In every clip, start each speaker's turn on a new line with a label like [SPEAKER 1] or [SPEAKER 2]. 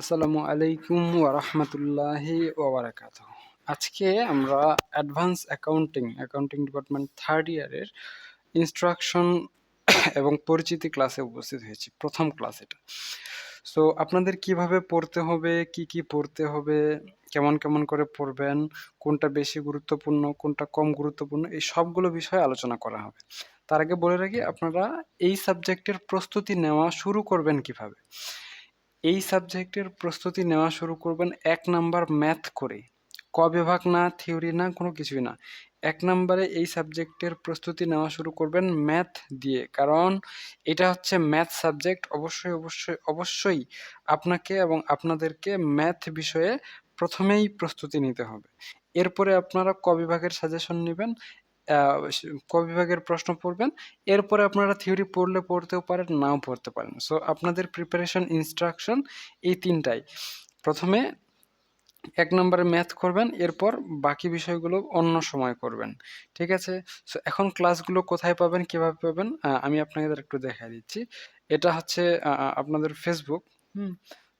[SPEAKER 1] আসসালামু আলাইকুম ওরহমতুল্লাহি ওবরাকাত আজকে আমরা advance accounting accounting department third ইয়ারের ইনস্ট্রাকশন এবং পরিচিতি ক্লাসে উপস্থিত হয়েছি, প্রথম ক্লাস এটা। সো আপনাদের কীভাবে পড়তে হবে, কি কি পড়তে হবে, কেমন কেমন করে পড়বেন, কোনটা বেশি গুরুত্বপূর্ণ, কোনটা কম গুরুত্বপূর্ণ, এই সবগুলো বিষয়ে আলোচনা করা হবে। তার আগে বলে রাখি, আপনারা এই সাবজেক্টের প্রস্তুতি নেওয়া শুরু করবেন কীভাবে? এই সাবজেক্টের প্রস্তুতি নেওয়া শুরু করবেন এক নাম্বার ম্যাথ করে। ক বিভাগ না, থিওরি না, কোনো কিছুই না। এক নম্বরে এই সাবজেক্টের প্রস্তুতি নেওয়া শুরু করবেন ম্যাথ দিয়ে। কারণ এটা হচ্ছে ম্যাথ সাবজেক্ট। অবশ্যই অবশ্যই অবশ্যই আপনাকে এবং আপনাদেরকে ম্যাথ বিষয়ে প্রথমেই প্রস্তুতি নিতে হবে। এরপরে আপনারা ক বিভাগের সাজেশন নেবেন। ক বিভাগের প্রশ্ন পড়বেন। এরপরে আপনারা থিওরি পড়লে পড়তেও পারেন, নাও পড়তে পারেন। সো আপনাদের প্রিপারেশন ইনস্ট্রাকশন এই তিনটাই। প্রথমে এক নম্বরে ম্যাথ করবেন, এরপর বাকি বিষয়গুলো অন্য সময় করবেন। ঠিক আছে? সো এখন ক্লাসগুলো কোথায় পাবেন, কীভাবে পাবেন আমি আপনাদের একটু দেখা দিচ্ছি। এটা হচ্ছে আপনাদের ফেসবুক হুম?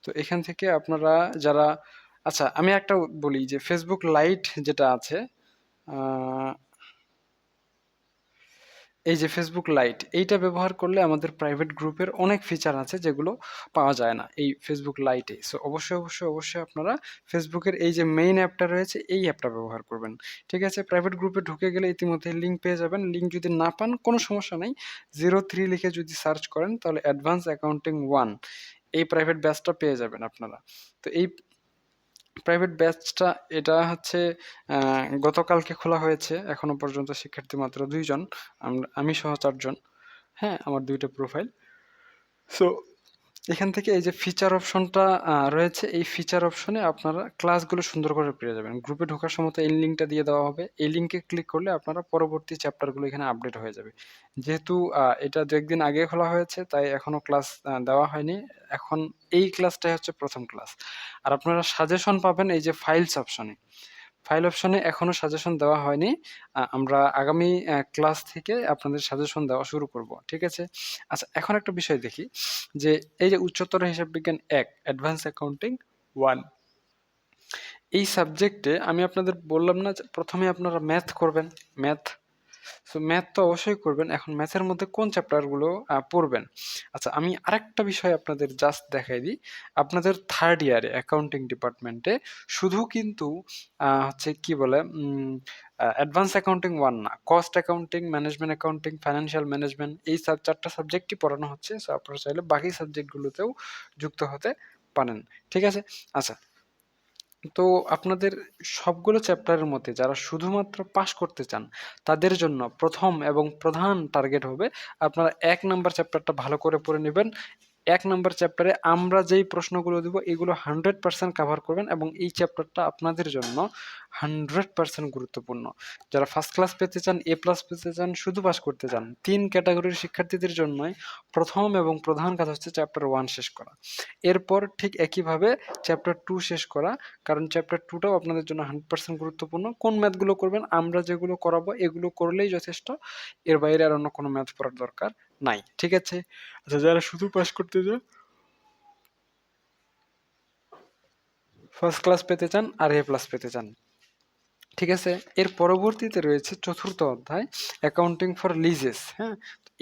[SPEAKER 1] তো এখান থেকে আপনারা যারা আচ্ছা আমি একটা বলি যে ফেসবুক লাইট যেটা আছে এই যে ফেসবুক লাইট এইটা ব্যবহার করলে আমাদের প্রাইভেট গ্রুপের অনেক ফিচার আছে যেগুলো পাওয়া যায় না এই ফেসবুক লাইটে সো অবশ্যই অবশ্যই অবশ্যই আপনারা ফেসবুকের এই যে মেইন অ্যাপটা রয়েছে, এই অ্যাপটা ব্যবহার করবেন। ঠিক আছে? প্রাইভেট গ্রুপে ঢুকে গেলে ইতিমধ্যে লিঙ্ক পেয়ে যাবেন। লিঙ্ক যদি না পান, কোনো সমস্যা নেই। জিরো থ্রি লিখে যদি সার্চ করেন, তাহলে অ্যাডভান্স অ্যাকাউন্টিং ওয়ান এই প্রাইভেট ব্যাচটা পেয়ে যাবেন আপনারা। তো এই প্রাইভেট ব্যাচটা এটা হচ্ছে গতকালকে খোলা হয়েছে, এখনও পর্যন্ত শিক্ষার্থী মাত্র দুইজন, আমি সহ চারজন হ্যাঁ আমার দুইটা প্রোফাইল সো এখান থেকে এই যে ফিচার অপশনটা রয়েছে, এই ফিচার অপশনে আপনারা ক্লাসগুলো সুন্দর করে পেয়ে যাবেন। গ্রুপে ঢোকার সময় এই লিঙ্কটা দিয়ে দেওয়া হবে। এই লিঙ্কে ক্লিক করলে আপনারা পরবর্তী চ্যাপ্টারগুলো এখানে আপডেট হয়ে যাবে। যেহেতু এটা দু একদিন আগে খোলা হয়েছে, তাই এখনও ক্লাস দেওয়া হয়নি। এখন এই ক্লাসটাই হচ্ছে প্রথম ক্লাস আর আপনারা সাজেশন পাবেন এই যে ফাইলস অপশনে ফাইল অপশনে এখনও সাজেশন দেওয়া হয়নি। আমরা আগামী ক্লাস থেকে আপনাদের সাজেশন দেওয়া শুরু করব, ঠিক আছে? আচ্ছা এখন একটা বিষয় দেখি, যে এই যে উচ্চতর হিসাব বিজ্ঞান এক অ্যাডভান্স অ্যাকাউন্টিং ওয়ান এই সাবজেক্টে আমি আপনাদের বললাম না প্রথমে আপনারা ম্যাথ করবেন ম্যাথ সো ম্যাথ তো অবশ্যই করবেন। এখন ম্যাথের মধ্যে কোন চ্যাপ্টারগুলো পড়বেন? আচ্ছা আমি আরেকটা বিষয় আপনাদের জাস্ট দেখাই দিই। আপনাদের থার্ড ইয়ারে অ্যাকাউন্টিং ডিপার্টমেন্টে শুধু কিন্তু হচ্ছে কি বলে অ্যাডভান্স অ্যাকাউন্টিং ওয়ান না। Cost accounting management accounting financial management এই সব চারটা সাবজেক্টই পড়ানো হচ্ছে। সো আপনারা চাইলে বাকি সাবজেক্টগুলোতেও যুক্ত হতে পারেন। ঠিক আছে? আচ্ছা তো আপনাদের সবগুলো চ্যাপ্টারের মধ্যে যারা শুধুমাত্র পাস করতে চান, তাদের জন্য প্রথম এবং প্রধান টার্গেট হবে আপনারা এক নম্বর চ্যাপ্টারটা ভালো করে পড়ে নেবেন। এক নম্বর চ্যাপ্টারে আমরা যেই প্রশ্নগুলো দেবো, এগুলো হান্ড্রেড পার্সেন্ট কাভার করবেন এবং এই চ্যাপ্টারটা আপনাদের জন্য হান্ড্রেড পার্সেন্ট গুরুত্বপূর্ণ। যারা ফার্স্ট ক্লাস পেতে চান এ প্লাস পেতে চান শুধু পাস করতে চান তিন ক্যাটাগরির শিক্ষার্থীদের জন্যই প্রথম এবং প্রধান কাজ হচ্ছে চ্যাপ্টার ওয়ান শেষ করা। এরপর ঠিক একইভাবে চ্যাপ্টার টু শেষ করা কারণ চ্যাপ্টার টুটাও আপনাদের জন্য হান্ড্রেড পার্সেন্ট গুরুত্বপূর্ণ। কোন ম্যাথগুলো করবেন আমরা যেগুলো করাবো এগুলো করলেই যথেষ্ট। এর বাইরে আর অন্য কোনো ম্যাথ পড়ার দরকার নাই ঠিক আছে? আচ্ছা যারা শুধু পাস করতে চান ফার্স্ট ক্লাস পেতে চান আর এ প্লাস পেতে চান। ঠিক আছে? এর পরবর্তীতে রয়েছে চতুর্থ অধ্যায় অ্যাকাউন্টিং ফর লিজেস হ্যাঁ?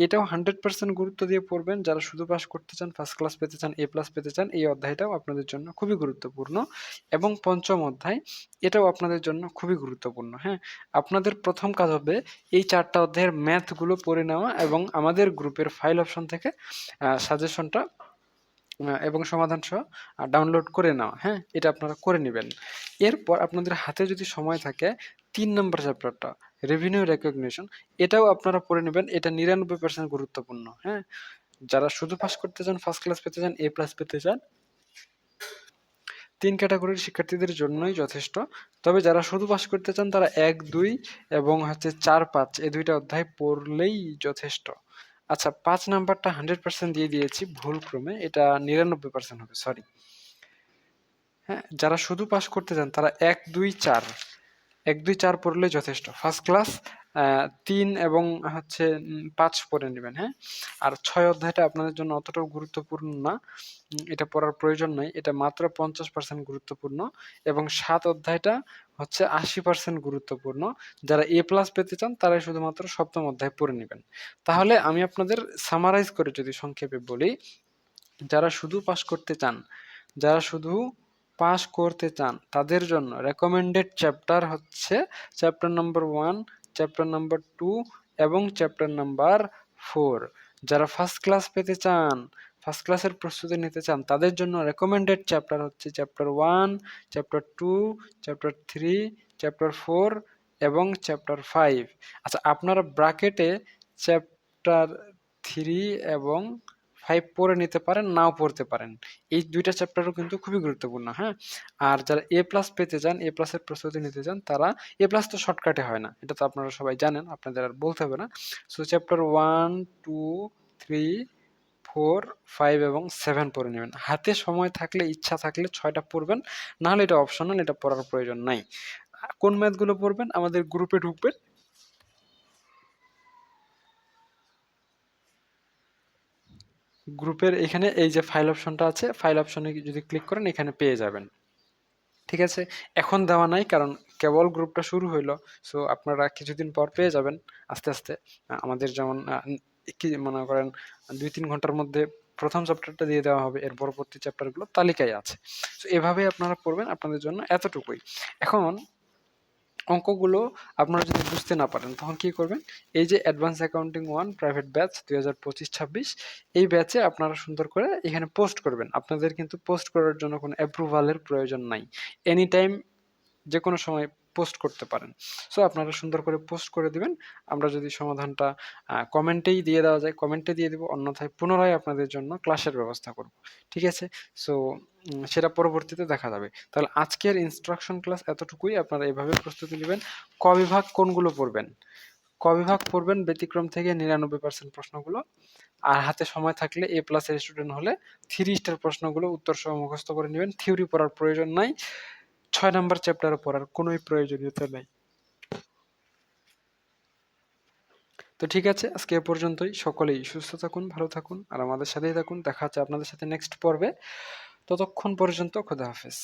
[SPEAKER 1] এটাও হান্ড্রেড পার্সেন্ট গুরুত্ব দিয়ে পড়বেন। যারা শুধু পাস করতে চান ফার্স্ট ক্লাস পেতে চান এ প্লাস পেতে চান, এই অধ্যায়টাও আপনাদের জন্য খুবই গুরুত্বপূর্ণ। এবং পঞ্চম অধ্যায়, এটাও আপনাদের জন্য খুবই গুরুত্বপূর্ণ হ্যাঁ? আপনাদের প্রথম কাজ হবে এই চারটা অধ্যায়ের ম্যাথগুলো পড়ে নেওয়া এবং আমাদের গ্রুপের ফাইল অপশন থেকে সাজেশনটা এবং সমাধান সহ ডাউনলোড করে নেওয়া হ্যাঁ? এটা আপনারা করে নেবেন। এরপর আপনাদের হাতে যদি সময় থাকে, তিন নম্বর চ্যাপ্টারটা রেভিনিউ রেকগনিশন এটাও আপনারা পড়ে নেবেন। এটা নিরানব্বই পার্সেন্ট গুরুত্বপূর্ণ হ্যাঁ? যারা শুধু পাস করতে চান ফার্স্ট ক্লাস পেতে চান এ প্লাস পেতে চান, তিন ক্যাটাগরির শিক্ষার্থীদের জন্যই যথেষ্ট। তবে যারা শুধু পাস করতে চান, তারা এক, দুই এবং হচ্ছে চার, পাঁচ, এই দুইটা অধ্যায় পড়লেই যথেষ্ট। আচ্ছা পাঁচ নাম্বারটা হান্ড্রেড পার্সেন্ট দিয়ে দিয়েছি ভুল ক্রমে এটা নিরানব্বই পার্সেন্ট হবে, সরি। হ্যাঁ যারা শুধু পাস করতে চান, তারা এক দুই চার, এক দুই চার পড়লে যথেষ্ট। ফার্স্ট ক্লাস তিন এবং হচ্ছে পাঁচ পড়ে নেবেন হ্যাঁ? আর ছয় অধ্যায়টা আপনাদের জন্য অতটাও গুরুত্বপূর্ণ না। এটা পড়ার প্রয়োজন নাই। এটা মাত্র পঞ্চাশ পার্সেন্ট গুরুত্বপূর্ণ এবং সাত অধ্যায়টা হচ্ছে আশি পার্সেন্ট গুরুত্বপূর্ণ। যারা এ প্লাস পেতে চান, তারাই শুধুমাত্র সপ্তম অধ্যায় পড়ে নেবেন। তাহলে আমি আপনাদের সামারাইজ করে যদি সংক্ষেপে বলি, যারা শুধু পাস করতে চান, যারা শুধু পাস করতে চান, তাদের জন্য রেকমেন্ডেড চ্যাপ্টার হচ্ছে chapter number one chapter number two এবং চ্যাপ্টার নাম্বার ফোর যারা ফার্স্ট ক্লাস পেতে চান ফার্স্ট ক্লাসের প্রস্তুতি নিতে চান, তাদের জন্য রেকমেন্ডেড চ্যাপ্টার হচ্ছে chapter one chapter two chapter three chapter four এবং চ্যাপ্টার ফাইভ আচ্ছা আপনারা ব্রাকেটে চ্যাপ্টার থ্রি এবং ফাইভ পড়ে নিতে পারেন, নাও পড়তে পারেন। এই দুইটা চ্যাপ্টারও কিন্তু খুবই গুরুত্বপূর্ণ হ্যাঁ? আর যারা এ প্লাস পেতে চান এ প্লাসের প্রস্তুতি নিতে চান, তারা এ প্লাস তো শর্টকাটে হয় না। এটা তো আপনারা সবাই জানেন, আপনাদের আর বলতে হবে না। So chapter one two three four five এবং সেভেন পড়ে নেবেন। হাতে সময় থাকলে, ইচ্ছা থাকলে ছয়টা পড়বেন নাহলে এটা অপশনাল এটা পড়ার প্রয়োজন নাই। কোন ম্যাথগুলো পড়বেন? আমাদের গ্রুপে ঢুকবেন। গ্রুপের এখানে এই যে ফাইল অপশনটা আছে, ফাইল অপশনে যদি ক্লিক করেন এখানে পেয়ে যাবেন। ঠিক আছে? এখন দেওয়া নাই, কারণ কেবল গ্রুপটা শুরু হইল, সো আপনারা কিছুদিন পর পেয়ে যাবেন আস্তে আস্তে। আমাদের যেমন কি মনে করেন, দুই তিন ঘণ্টার মধ্যে প্রথম চ্যাপ্টারটা দিয়ে দেওয়া হবে, এর পরবর্তী চ্যাপ্টারগুলো তালিকায় আছে। সো এভাবেই আপনারা পড়বেন আপনাদের জন্য এতটুকুই। এখন অঙ্কগুলো আপনারা যদি বুঝতে না পারেন, তখন কি করবেন? এই যে advance accounting one private batch দুই হাজার পঁচিশ ছাব্বিশ, এই ব্যাচে আপনারা সুন্দর করে এখানে পোস্ট করবেন। আপনাদের কিন্তু পোস্ট করার জন্য কোনো অ্যাপ্রুভালের প্রয়োজন নাই। এনি টাইম যে কোনো সময় পোস্ট করতে পারেন। সো আপনারা সুন্দর করে পোস্ট করে দিবেন। আমরা যদি সমাধানটা কমেন্টেই দিয়ে দেওয়া যায় কমেন্টে দিয়ে দেবো, অন্যথায় পুনরায় আপনাদের জন্য ক্লাসের ব্যবস্থা করব। ঠিক আছে? সো সেটা পরবর্তীতে দেখা যাবে। তাহলে আজকের ইনস্ট্রাকশন ক্লাস এতটুকুই। আপনারা এভাবে প্রস্তুতি নেবেন। ক বিভাগ কোনগুলো পড়বেন? ক বিভাগ পড়বেন ব্যতিক্রম থেকে নিরানব্বই পার্সেন্ট প্রশ্নগুলো। আর হাতে সময় থাকলে এ প্লাসের স্টুডেন্ট হলে থ্রি স্টার প্রশ্নগুলো উত্তর সহ মুখস্থ করে নেবেন। থিওরি পড়ার প্রয়োজন নাই। ছয় নম্বর চ্যাপ্টারে পড়ার কোনোই প্রয়োজনীয়তা নেই। তো ঠিক আছে, আজকে এ পর্যন্তই। সকলেই সুস্থ থাকুন, ভালো থাকুন, আর আমাদের সাথেই থাকুন। দেখা হচ্ছে আপনাদের সাথে নেক্সট পর্বে। ততক্ষণ পর্যন্ত খোদা হাফেজ।